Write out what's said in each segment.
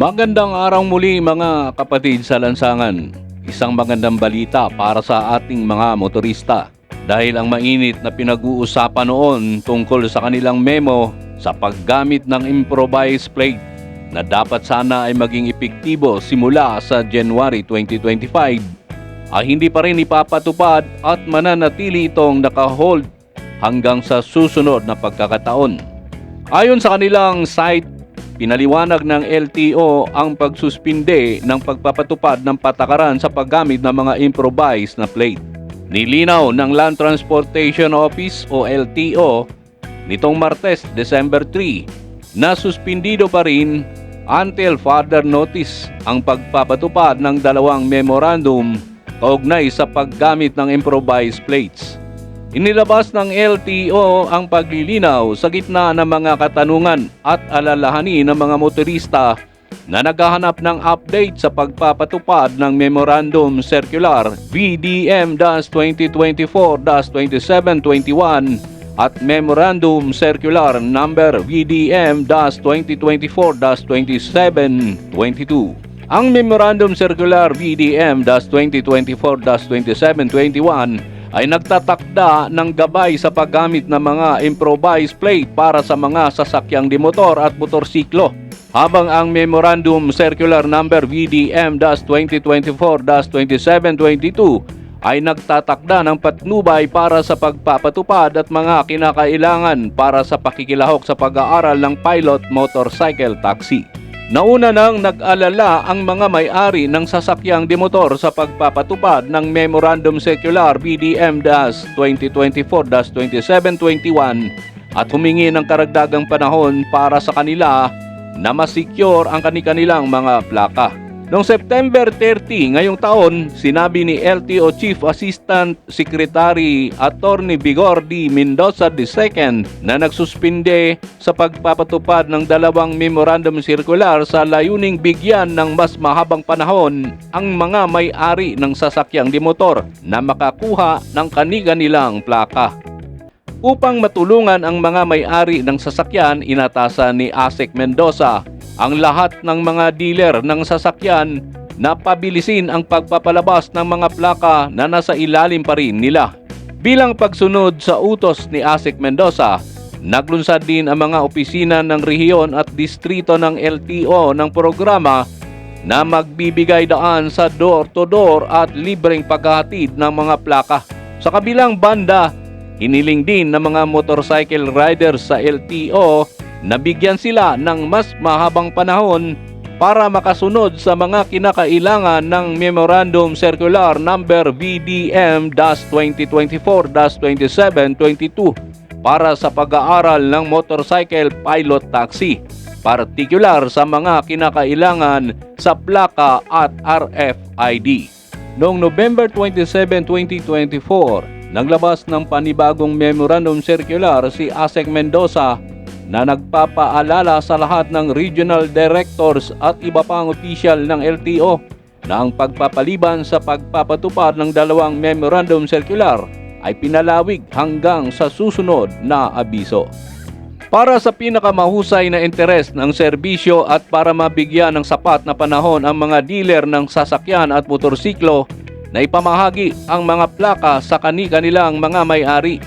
Magandang araw muli mga kapatid sa lansangan. Isang magandang balita para sa ating mga motorista. Dahil ang mainit na pinag-uusapan noon tungkol sa kanilang memo sa paggamit ng improvised plate na dapat sana ay maging epektibo simula sa January 2025 ay hindi pa rin ipapatupad at mananatili itong nakahold hanggang sa susunod na pagkakataon. Ayon sa kanilang site, pinaliwanag ng LTO ang pagsuspinde ng pagpapatupad ng patakaran sa paggamit ng mga improvised na plate. Nilinaw ng Land Transportation Office o LTO nitong Martes, December 3 na suspindido pa rin until further notice ang pagpapatupad ng dalawang memorandum kaugnay sa paggamit ng improvised plates. Inilabas ng LTO ang paglilinaw sa gitna ng mga katanungan at alalahanin ng mga motorista na naghahanap ng update sa pagpapatupad ng Memorandum Circular VDM-2024-2721 at Memorandum Circular Number VDM-2024-2722. Ang Memorandum Circular VDM-2024-2721 ay nagtatakda ng gabay sa paggamit ng mga improvised plate para sa mga sasakyang dimotor at motorsiklo. Habang ang Memorandum Circular Number VDM-2024-2722 ay nagtatakda ng patnubay para sa pagpapatupad at mga kinakailangan para sa pakikilahok sa pag-aaral ng pilot motorcycle taxi. Nauna nang nag-alala ang mga may-ari ng sasakyang demotor sa pagpapatupad ng Memorandum Circular BDM-2024-2721 at humingi ng karagdagang panahon para sa kanila na masecure ang kanilang mga plaka. Noong September 30 ngayong taon, sinabi ni LTO Chief Assistant Secretary Attorney Vigor D. Mendoza II na nagsuspinde sa pagpapatupad ng dalawang memorandum circular sa layuning bigyan ng mas mahabang panahon ang mga may-ari ng sasakyang dimotor na makakuha ng kanilang plaka. Upang matulungan ang mga may-ari ng sasakyan, inatasan ni ASEC Mendoza ang lahat ng mga dealer ng sasakyan na pabilisin ang pagpapalabas ng mga plaka na nasa ilalim pa rin nila. Bilang pagsunod sa utos ni ASEC Mendoza, naglunsad din ang mga opisina ng rehiyon at distrito ng LTO ng programa na magbibigay daan sa door-to-door at libreng paghahatid ng mga plaka. Sa kabilang banda, hiniling din ng mga motorcycle riders sa LTO nabigyan sila ng mas mahabang panahon para makasunod sa mga kinakailangan ng Memorandum Circular Number VDM-2024-2722 para sa pag-aaral ng motorcycle pilot taxi, partikular sa mga kinakailangan sa plaka at RFID. Noong November 27, 2024, naglabas ng panibagong Memorandum Circular si ASEC Mendoza na nagpapaalala sa lahat ng regional directors at iba pang opisyal ng LTO na ang pagpapaliban sa pagpapatupad ng dalawang memorandum circular ay pinalawig hanggang sa susunod na abiso. Para sa pinakamahusay na interes ng serbisyo at para mabigyan ng sapat na panahon ang mga dealer ng sasakyan at motorsiklo na ipamahagi ang mga plaka sa kani-kanilang mga may-ari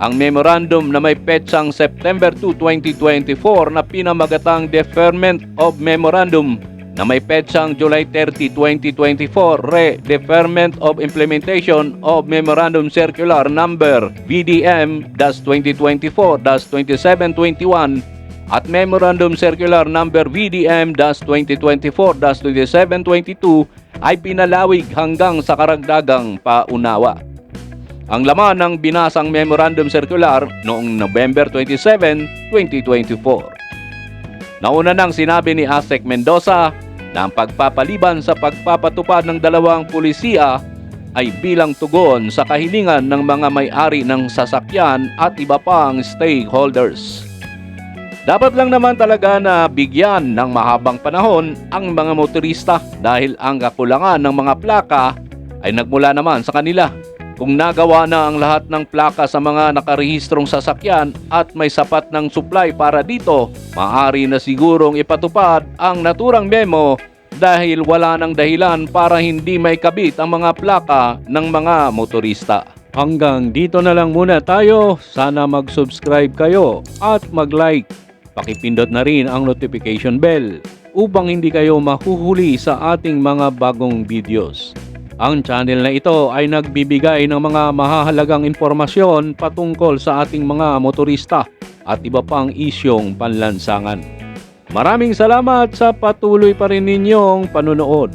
ang memorandum na may petsang September 2, 2024 na pinamagatang Deferment of Memorandum na may petsang July 30, 2024 Re-Deferment of Implementation of Memorandum Circular Number VDM-2024-2721 at Memorandum Circular Number VDM-2024-2722 ay pinalawig hanggang sa karagdagang paunawa. Ang laman ng binasang Memorandum Circular noong November 27, 2024. Nauna nang sinabi ni ASEC Mendoza na ang pagpapaliban sa pagpapatupad ng dalawang pulisiya ay bilang tugon sa kahilingan ng mga may-ari ng sasakyan at iba pang stakeholders. Dapat lang naman talaga na bigyan ng mahabang panahon ang mga motorista dahil ang kakulangan ng mga plaka ay nagmula naman sa kanila Kung nagawa na ang lahat ng plaka sa mga nakarehistrong sasakyan at may sapat ng supply para dito, maaari na sigurong ipatupad ang naturang memo dahil wala ng dahilan para hindi may kabit ang mga plaka ng mga motorista. Hanggang dito na lang muna tayo. Sana mag-subscribe kayo at mag-like. Pakipindot na rin ang notification bell upang hindi kayo mahuhuli sa ating mga bagong videos. Ang channel na ito ay nagbibigay ng mga mahahalagang impormasyon patungkol sa ating mga motorista at iba pang isyong panlansangan. Maraming salamat sa patuloy pa rin ninyong panunood.